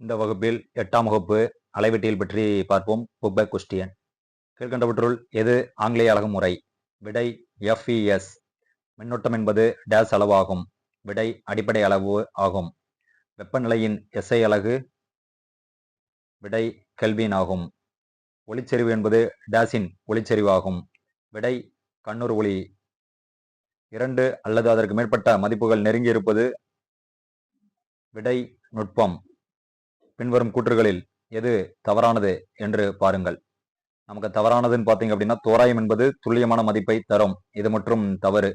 இந்த வகுப்பில் எட்டாம் வகுப்பு அளவீட்டியல் பற்றி பார்ப்போம். புக் குஸ்டியன் கொஸ்டியன் கீழ்கண்டவற்றுள் எது ஆங்கிலேய அழகு முறை? விடை எஃப்இஎஸ் மின்னோட்டம் என்பது டேஸ் அளவு ஆகும். விடை அடிப்படை அளவு ஆகும். வெப்பநிலையின் எஸ்ஐ அலகு விடை கெல்வின் ஆகும். ஒளிச்செறிவு என்பது டேஸின் ஒளிச்செறிவாகும் விடை கண்ணூர் ஒளி. இரண்டு அல்லது அதற்கு மேற்பட்ட மதிப்புகள் நெருங்கி இருப்பது விடை நுட்பம். பின்வரும் கூற்றுகளில் எது தவறானது என்று பாருங்கள். நமக்கு தவறானதுன்னு பார்த்தீங்க அப்படின்னா தோராயம் என்பது துல்லியமான மதிப்பை தரும். இது மற்றும் தவறு.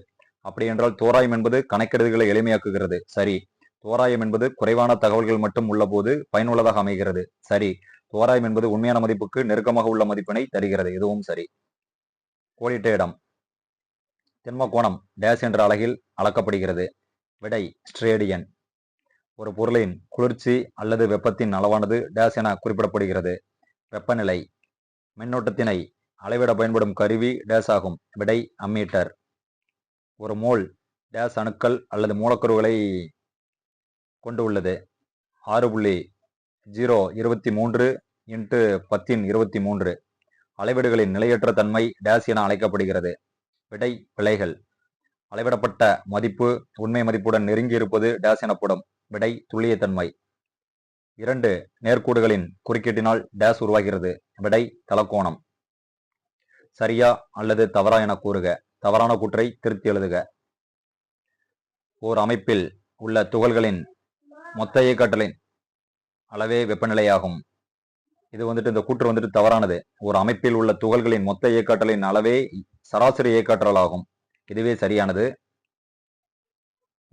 அப்படி என்றால் தோராயம் என்பது கணக்கெடுதுகளை எளிமையாக்குகிறது. சரி. தோராயம் என்பது குறைவான தகவல்கள் மட்டும் உள்ளபோது பயனுள்ளதாக அமைகிறது. சரி. தோராயம் என்பது உண்மையான மதிப்புக்கு நெருக்கமாக உள்ள மதிப்பினை தருகிறது. இதுவும் சரி. கோடிட்ட இடம். திண்ம கோணம் டேஸ் என்ற அலகில் அளக்கப்படுகிறது. விடை ஸ்ட்ரேடியன் ஒரு பொருளின் குளிர்ச்சி அல்லது வெப்பத்தின் அளவானது டேஸ் என குறிப்பிடப்படுகிறது. வெப்பநிலை மின்னோட்டத்தினை அளவிட பயன்படும் கருவி டேஸ் ஆகும். விடை அம்மீட்டர். ஒரு மோல் டேஸ் அணுக்கள் அல்லது மூலக்கூறுகளை கொண்டு உள்ளது ஆறு புள்ளி ஜீரோ இருபத்தி மூன்று இன்ட்டு பத்தின் இருபத்தி மூன்று. அளவீடுகளின் நிலையற்ற தன்மை டேஸ் என அழைக்கப்படுகிறது. விடை பிழைகள். அளவிடப்பட்ட மதிப்பு உண்மை மதிப்புடன் நெருங்கி இருப்பது டேஸ் எனப்படும். விடை துல்லியத்தன்மை. இரண்டு நேர்கோடுகளின் குறுக்கீட்டினால் டேஸ் உருவாகிறது. விடை தலக்கோணம் சரியா அல்லது தவறா என கூறுக. தவறான கூற்றை திருத்தி எழுதுக. ஓர் அமைப்பில் உள்ள துகள்களின் மொத்த இயக்கட்டலின் அளவே வெப்பநிலையாகும். இது வந்துட்டு இந்த கூற்று வந்துட்டு தவறானது. ஒரு அமைப்பில் உள்ள துகள்களின் மொத்த இயக்காற்றலின் அளவே சராசரி இயக்காற்றல் ஆகும். இதுவே சரியானது.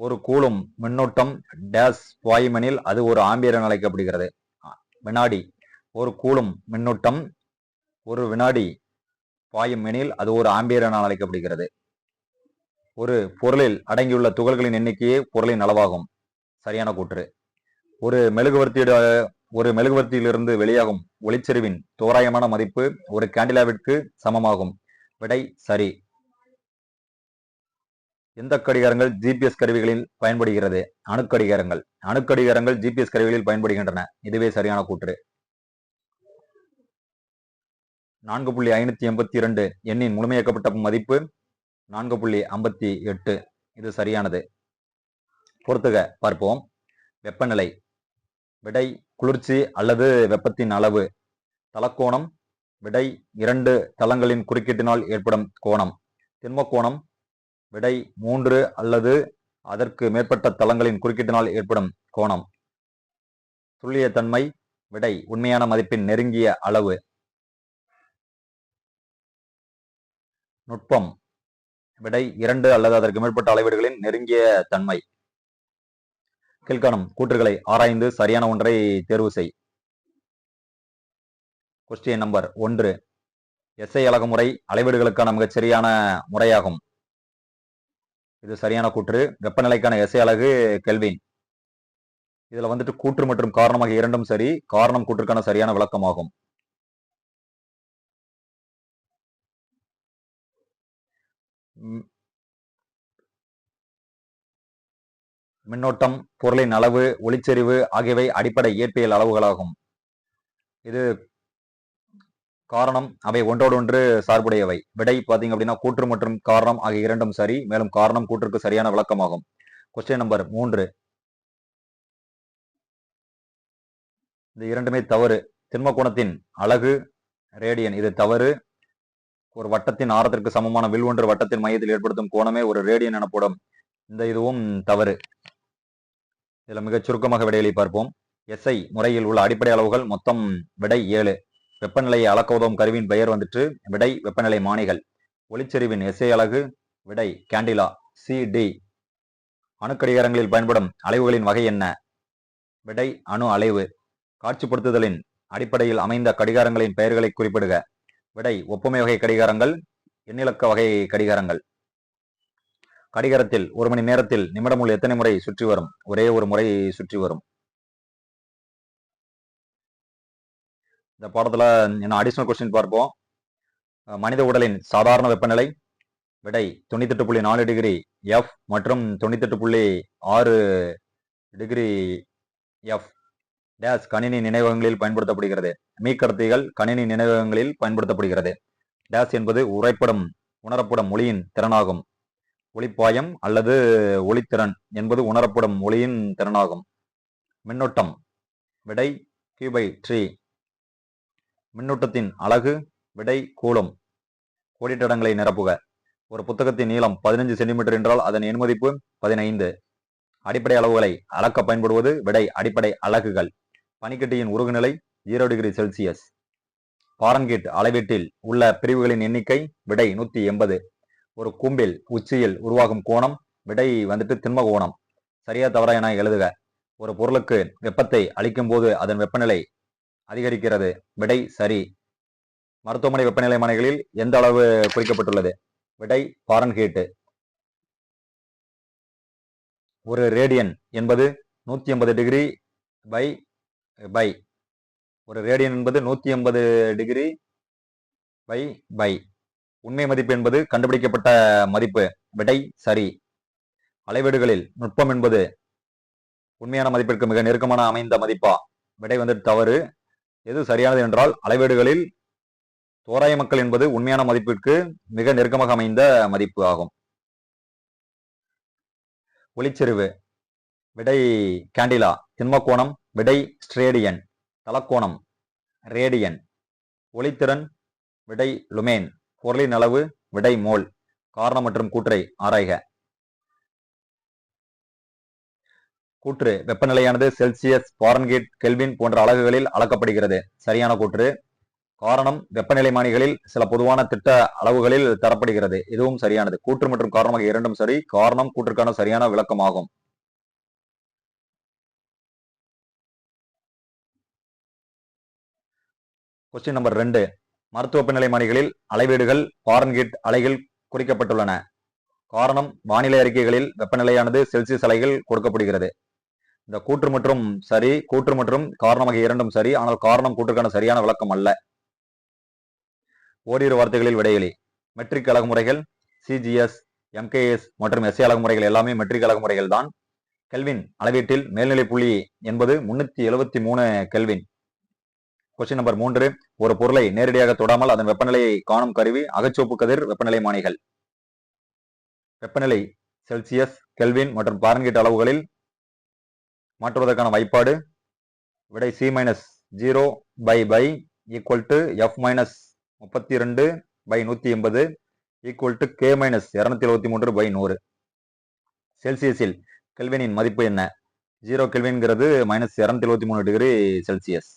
ஒரு கூலும் மின்னோட்டம் டேஸ் வாயுமெனில் அது ஒரு ஆம்பியர் என அழைக்கப்படுகிறது. வினாடி. ஒரு கூலும் மின்னோட்டம் ஒரு வினாடி பாயும் எனில் அது ஒரு ஆம்பியர் என அழைக்கப்படுகிறது. ஒரு பொருளில் அடங்கியுள்ள துகள்களின் எண்ணிக்கையே பொருளின் அளவாகும். சரியான கூற்று. ஒரு மெழுகுவர்த்தியோட ஒரு மெழுகுவர்த்தியிலிருந்து வெளியாகும் ஒளிச்செறிவின் தோராயமான மதிப்பு ஒரு கேண்டிலாவிற்கு சமமாகும். விடை சரி. எந்த கடிகாரங்கள் ஜிபிஎஸ் கருவிகளில் பயன்படுகிறது? அணுக்கடிகாரங்கள். அணுக்கடிகாரங்கள் ஜிபிஎஸ் கருவிகளில் பயன்படுகின்றன. இதுவே சரியான கூற்று. நான்கு புள்ளி ஐநூத்தி எண்பத்தி இரண்டு எண்ணின் முழுமையாக்கப்பட்ட மதிப்பு நான்கு புள்ளி ஐம்பத்தி எட்டு. இது சரியானது. பொறுத்துக பார்ப்போம். வெப்பநிலை. விடை குளிர்ச்சி அல்லது வெப்பத்தின் அளவு. தலக்கோணம். விடை இரண்டு தளங்களின் குறுக்கீட்டினால் ஏற்படும் கோணம். திண்மக்கோணம் விடை மூன்று அல்லது அதற்கு மேற்பட்ட தளங்களின் குறுக்கீட்டினால் ஏற்படும் கோணம். துல்லியத்தன்மை விடை உண்மையான மதிப்பின் நெருங்கிய அளவு. நுட்பம் விடை இரண்டு அல்லது அதற்கு மேற்பட்ட அளவீடுகளின் நெருங்கிய தன்மை. கீழ்காணும் கூற்றுகளை ஆராய்ந்து சரியான ஒன்றை தேர்வு செய். கொஸ்டின் நம்பர் ஒன்று. எஸ்ஐ அழகுமுறை அளவீடுகளுக்கான மிகச் சரியான முறையாகும். இது சரியான கூற்று. வெப்பநிலைக்கான எசை அழகு கெல்வின். இதில் வந்துட்டு கூற்று மற்றும் காரணமாக இரண்டும் சரி. காரணம் கூற்றுக்கான சரியான விளக்கமாகும். மின்னோட்டம் பொருளின் அளவு ஒளிச்செறிவு ஆகியவை அடிப்படை இயற்பியல் அளவுகளாகும். இது காரணம் அவை ஒன்றோடொன்று சார்புடையவை. விடை பார்த்தீங்க அப்படின்னா கூற்று மற்றும் காரணம் ஆகிய இரண்டும் சரி. மேலும் காரணம் கூற்றுக்கு சரியான விளக்கமாகும். கொஸ்டின் நம்பர் மூன்று. இந்த இரண்டுமே தவறு. திண்ம கோணத்தின் அழகு ரேடியன் இது தவறு. ஒரு வட்டத்தின் ஆரத்திற்கு சமமான வில் ஒன்று வட்டத்தின் மையத்தில் ஏற்படுத்தும் கோணமே ஒரு ரேடியன் எனப்படும். இந்த இதுவும் தவறு. இதில் மிகச் சுருக்கமாக விடையளி பார்ப்போம் எஸ்ஐ முறையில் உள்ள அடிப்படை அளவுகள் மொத்தம் விடை ஏழு. வெப்பநிலையை அளக்க உதவும் கருவியின் பெயர் வந்துட்டு விடை வெப்பநிலை மானிகள். ஒளிச்செறிவின் எஸ்ஐ அலகு விடை கேண்டிலா சிடி அணுக்கடிகாரங்களில் பயன்படும் அலைவுகளின் வகை என்ன? விடை அணு அலைவு. காட்சிப்படுத்துதலின் அடிப்படையில் அமைந்த கடிகாரங்களின் பெயர்களை குறிப்பிடுக. விடை ஒப்புமை வகை கடிகாரங்கள் எண்ணிலக்க வகை கடிகாரங்கள். கடிகாரத்தில் ஒரு மணி நேரத்தில் நிமிடமுள் எத்தனை முறை சுற்றி வரும்? ஒரே ஒரு முறை சுற்றி வரும். இந்த பாடத்தில் இன்னும் அடிஷனல் கொஸ்டின் பார்ப்போம். மனித உடலின் சாதாரண வெப்பநிலை விடை தொண்ணூத்தெட்டு புள்ளி நாலு டிகிரி எஃப் மற்றும் தொண்ணூத்தெட்டு புள்ளி ஆறு டிகிரி எஃப் டேஸ் கணினி நினைவகங்களில் பயன்படுத்தப்படுகிறது. மீக்கடத்திகள் கணினி நினைவகங்களில் பயன்படுத்தப்படுகிறது. டேஸ் என்பது உரைப்படம் உணரப்படும் ஒளியின் திறனாகும். ஒளிப்பாயம் அல்லது ஒளித்திறன் என்பது உணரப்படும் ஒளியின் திறனாகும். மின்னோட்டம் விடை கியூபை ட்ரீ மின்னூட்டத்தின் அலகு விடை கூலும். கோடிட்டடங்களை நிரப்புக. ஒரு புத்தகத்தின் நீளம் பதினஞ்சு சென்டிமீட்டர் என்றால் அதன் எண்மதிப்பு பதினைந்து. அடிப்படை அளவுகளை அளக்க பயன்படுவது விடை அடிப்படை அலகுகள். பனிக்கட்டியின் உருகுநிலை ஜீரோ டிகிரி செல்சியஸ் பாரன்கீட் அளவீட்டில் உள்ள பிரிவுகளின் எண்ணிக்கை விடை நூத்தி எண்பது. ஒரு கூம்பில் உச்சியில் உருவாகும் கோணம் விடை வந்துட்டு திண்ம கோணம். சரியா தவறா என எழுதுக. ஒரு பொருளுக்கு வெப்பத்தை அளிக்கும் போது அதன் வெப்பநிலை அதிகரிக்கிறது. விடை சரி. மருத்துவமனை வெப்பநிலை மனைகளில் எந்த அளவு குறிக்கப்பட்டுள்ளது? விடை பாரன்ஹீட்டு ஒரு ரேடியன் என்பது நூத்தி ஐம்பது டிகிரி பை பை. ஒரு ரேடியன் என்பது நூத்தி ஐம்பது டிகிரி பை பை. உண்மை மதிப்பு என்பது கண்டுபிடிக்கப்பட்ட மதிப்பு. விடை சரி. அளவீடுகளில் நுட்பம் என்பது உண்மையான மதிப்பிற்கு மிக நெருக்கமான அமைந்த மதிப்பா? விடை வந்து தவறு. எது சரியானது என்றால் அளவீடுகளில் தோராய மக்கள் என்பது உண்மையான மதிப்பிற்கு மிக நெருக்கமாக அமைந்த மதிப்பு ஆகும். ஒளிச்செறிவு விடை கேண்டிலா திண்மக்கோணம் விடை ஸ்ட்ரேடியன் தலக்கோணம் ரேடியன் ஒளித்திறன் விடை லுமேன் பொருளின் அளவு விடை மோல் காரணம் மற்றும் கூற்றை ஆராய்க. கூற்று வெப்பநிலையானது செல்சியஸ் பாரன்கீட் கெல்வின் போன்ற அலகுகளில் அளக்கப்படுகிறது. சரியான கூற்று. காரணம் வெப்பநிலை மானிகளில் சில பொதுவான திட்ட அளவுகளில் தரப்படுகிறது. இதுவும் சரியானது. கூற்று மற்றும் காரணமாக இரண்டும் சரி. காரணம் கூற்றுக்கான சரியான விளக்கமாகும். கொஸ்டின் நம்பர் ரெண்டு. மருத்துவ வெப்பநிலைமானிகளில் அளவீடுகள் பாரன்கீட் அலைகள் குறிக்கப்பட்டுள்ளன. காரணம் வானிலை அறிக்கைகளில் வெப்பநிலையானது செல்சியஸ் அலைகள் கொடுக்கப்படுகிறது. இந்த கூற்று மற்றும் சரி கூற்று மற்றும் காரணமாக இரண்டும் சரி ஆனால் காரணம் கூற்றுக்கான சரியான விளக்கம் அல்ல. ஓரிரு வார்த்தைகளில் விடைகளி மெட்ரிக் அழகுமுறைகள் சிஜிஎஸ் எம்கேஎஸ் மற்றும் எஸ்ஏ அழகுமுறைகள் எல்லாமே மெட்ரிக் அழகுமுறைகள் தான். கெல்வின் அளவீட்டில் மேல்நிலை புள்ளி என்பது முன்னூத்தி எழுபத்தி மூணு கெல்வின். கொஸ்டின் நம்பர் மூன்று. ஒரு பொருளை நேரடியாக தொடாமல் அதன் வெப்பநிலையை காணும் கருவி அகச்சோப்பு கதிர் வெப்பநிலை மானிகள். வெப்பநிலை செல்சியஸ் கெல்வின் மற்றும் பாரன்கீட் அளவுகளில் மாற்றுவதற்கான வாய்ப்பாடு. விடை C minus zero by by equal to F minus முப்பத்தி ரெண்டு பை நூற்றி எண்பது ஈக்குவல் டு கே மைனஸ் இரநூத்தி எழுபத்தி மூன்று பை நூறு. செல்சியஸில் கெல்வினின் மதிப்பு என்ன? ஜீரோ கெல்வின்கிறது மைனஸ் இரநூத்தி எழுபத்தி மூணு டிகிரி செல்சியஸ்